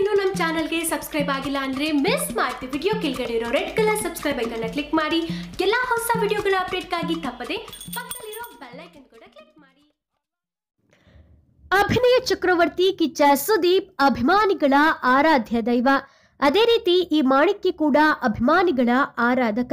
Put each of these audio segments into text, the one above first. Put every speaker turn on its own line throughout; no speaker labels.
ಇನ್ನೂ ನಮ್ಮ ಚಾನಲ್ಗೆ ಸಬ್ಸ್ಕ್ರೈಬ್ ಆಗಿಲ್ಲ ಅಂದ್ರೆ ಮಿಸ್ ಮಾಡ್ತಿ ವಿಡಿಯೋ ಕೆಳಗಡೆ ಇರೋ ರೆಡ್ ಕಲರ್ ಸಬ್ಸ್ಕ್ರೈಬ್ ಐಕನ್ನ ಕ್ಲಿಕ್ ಮಾಡಿ. ಎಲ್ಲಾ ಹೊಸ ವಿಡಿಯೋಗಳ ಅಪ್ಡೇಟ್ಗಾಗಿ ತಪ್ಪದೆ ಪಕ್ಕದಲ್ಲಿರೋ ಐಕನ್ ಕೂಡ ಕ್ಲಿಕ್ ಮಾಡಿ.
ಅಭಿನಯ ಚಕ್ರವರ್ತಿ ಕಿಚ್ಚ ಸುದೀಪ್ ಅಭಿಮಾನಿಗಳ ಆರಾಧ್ಯ ದೈವ. ಅದೇ ರೀತಿ ಈ ಮಾಣಿಕ್ಯ ಕೂಡ ಅಭಿಮಾನಿಗಳ ಆರಾಧಕ.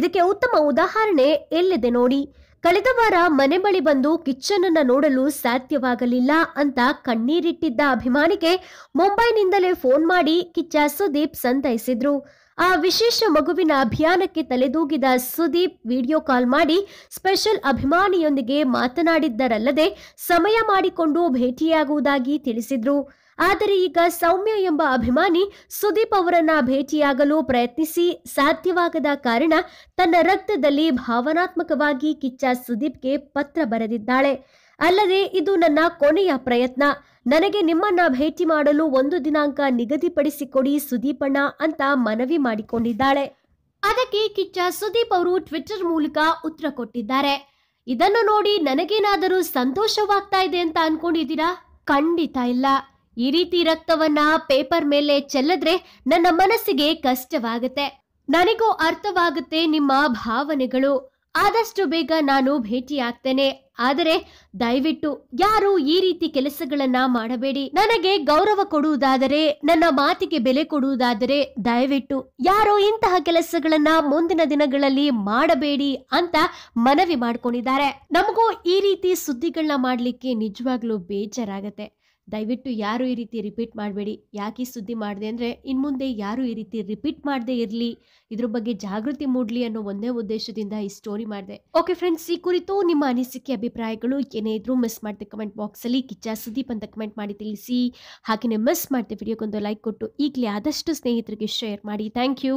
ಇದಕ್ಕೆ ಉತ್ತಮ ಉದಾಹರಣೆ ಎಲ್ಲಿದೆ ನೋಡಿ. ಕಳೆದ ವಾರ ಮನೆ ಬಳಿ ಬಂದು ಕಿಚ್ಚನನ್ನ ನೋಡಲು ಸಾಧ್ಯವಾಗಲಿಲ್ಲ ಅಂತ ಕಣ್ಣೀರಿಟ್ಟಿದ್ದ ಅಭಿಮಾನಿಗೆ ಮುಂಬೈನಿಂದಲೇ ಫೋನ್ ಮಾಡಿ ಕಿಚ್ಚ ಸುದೀಪ್ ಸಂತೈಸಿದ್ರು. ಆ ವಿಶೇಷ ಮಗುವಿನ ಅಭಿಯಾನಕ್ಕೆ ತಲೆದೂಗಿದ ಸುದೀಪ್ ವಿಡಿಯೋ ಕಾಲ್ ಮಾಡಿ ಸ್ಪೆಷಲ್ ಅಭಿಮಾನಿಯೊಂದಿಗೆ ಮಾತನಾಡಿದ್ದರಲ್ಲದೆ ಸಮಯ ಮಾಡಿಕೊಂಡು ಭೇಟಿಯಾಗುವುದಾಗಿ ತಿಳಿಸಿದ್ರು. ಆದರೆ ಈಗ ಸೌಮ್ಯ ಎಂಬ ಅಭಿಮಾನಿ ಸುದೀಪ್ ಅವರನ್ನ ಭೇಟಿಯಾಗಲು ಪ್ರಯತ್ನಿಸಿ ಸಾಧ್ಯವಾಗದ ಕಾರಣ ತನ್ನ ರಕ್ತದಲ್ಲಿ ಭಾವನಾತ್ಮಕವಾಗಿ ಕಿಚ್ಚ ಸುದೀಪ್ಗೆ ಪತ್ರ ಬರೆದಿದ್ದಾಳೆ. ಅಲ್ಲದೆ ಇದು ನನ್ನ ಕೊನೆಯ ಪ್ರಯತ್ನ. ನನಗೆ ನಿಮ್ಮನ್ನ ಭೇಟಿ ಮಾಡಲು ಒಂದು ದಿನಾಂಕ ನಿಗದಿಪಡಿಸಿಕೊಡಿ ಸುದೀಪಣ್ಣ ಅಂತ ಮನವಿ ಮಾಡಿಕೊಂಡಿದ್ದಾಳೆ. ಅದಕ್ಕೆ ಕಿಚ್ಚ ಸುದೀಪ್ ಅವರು ಟ್ವಿಟರ್ ಮೂಲಕ ಉತ್ತರ ಕೊಟ್ಟಿದ್ದಾರೆ. ಇದನ್ನು ನೋಡಿ ನನಗೇನಾದರೂ ಸಂತೋಷವಾಗ್ತಾ ಇದೆ ಅಂತ ಅನ್ಕೊಂಡಿದ್ದೀರಾ? ಖಂಡಿತ ಇಲ್ಲ. ಈ ರೀತಿ ರಕ್ತವನ್ನ ಪೇಪರ್ ಮೇಲೆ ಚೆಲ್ಲದ್ರೆ ನನ್ನ ಮನಸ್ಸಿಗೆ ಕಷ್ಟವಾಗುತ್ತೆ. ನನಗೂ ಅರ್ಥವಾಗುತ್ತೆ ನಿಮ್ಮ ಭಾವನೆಗಳು. ಆದಷ್ಟು ಬೇಗ ನಾನು ಭೇಟಿಯಾಗ್ತೇನೆ. ಆದರೆ ದಯವಿಟ್ಟು ಯಾರು ಈ ರೀತಿ ಕೆಲಸಗಳನ್ನ ಮಾಡಬೇಡಿ. ನನಗೆ ಗೌರವ ಕೊಡುವುದಾದರೆ, ನನ್ನ ಮಾತಿಗೆ ಬೆಲೆ ಕೊಡುವುದಾದರೆ ದಯವಿಟ್ಟು ಯಾರು ಇಂತಹ ಕೆಲಸಗಳನ್ನ ಮುಂದಿನ ದಿನಗಳಲ್ಲಿ ಮಾಡಬೇಡಿ ಅಂತ ಮನವಿ ಮಾಡ್ಕೊಂಡಿದ್ದಾರೆ. ನಮಗೂ ಈ ರೀತಿ ಸುದ್ದಿಗಳನ್ನ ಮಾಡ್ಲಿಕ್ಕೆ ನಿಜವಾಗ್ಲೂ ಬೇಜಾರಾಗತ್ತೆ. ದಯವಿಟ್ಟು ಯಾರು ಈ ರೀತಿ ರಿಪೀಟ್ ಮಾಡಬೇಡಿ. ಯಾಕೆ ಸುದ್ದಿ ಮಾಡಿದೆ ಅಂದರೆ ಇನ್ನು ಮುಂದೆ ಯಾರು ಈ ರೀತಿ ರಿಪೀಟ್ ಮಾಡದೇ ಇರಲಿ. ಇದ್ರ ಬಗ್ಗೆ ಜಾಗೃತಿ ಮೂಡಲಿ ಅನ್ನೋ ಒಂದೇ ಉದ್ದೇಶದಿಂದ ಈ ಸ್ಟೋರಿ ಮಾಡಿದೆ. ಓಕೆ ಫ್ರೆಂಡ್ಸ್ ಈ ಕುರಿತು ನಿಮ್ಮ ಅನಿಸಿಕೆ ಅಭಿಪ್ರಾಯಗಳು ಏನೇ ಇದ್ರೂ ಮಿಸ್ ಮಾಡ್ತೆ ಕಮೆಂಟ್ ಬಾಕ್ಸಲ್ಲಿ ಕಿಚ್ಚ ಸುದೀಪ್ ಅಂತ ಕಮೆಂಟ್ ಮಾಡಿ ತಿಳಿಸಿ. ಹಾಗೆಯೇ ಮಿಸ್ ಮಾಡ್ತೆ ವಿಡಿಯೋಗೊಂದು ಲೈಕ್ ಕೊಟ್ಟು. ಈಗಲೇ ಆದಷ್ಟು ಸ್ನೇಹಿತರಿಗೆ ಶೇರ್ ಮಾಡಿ. Thank you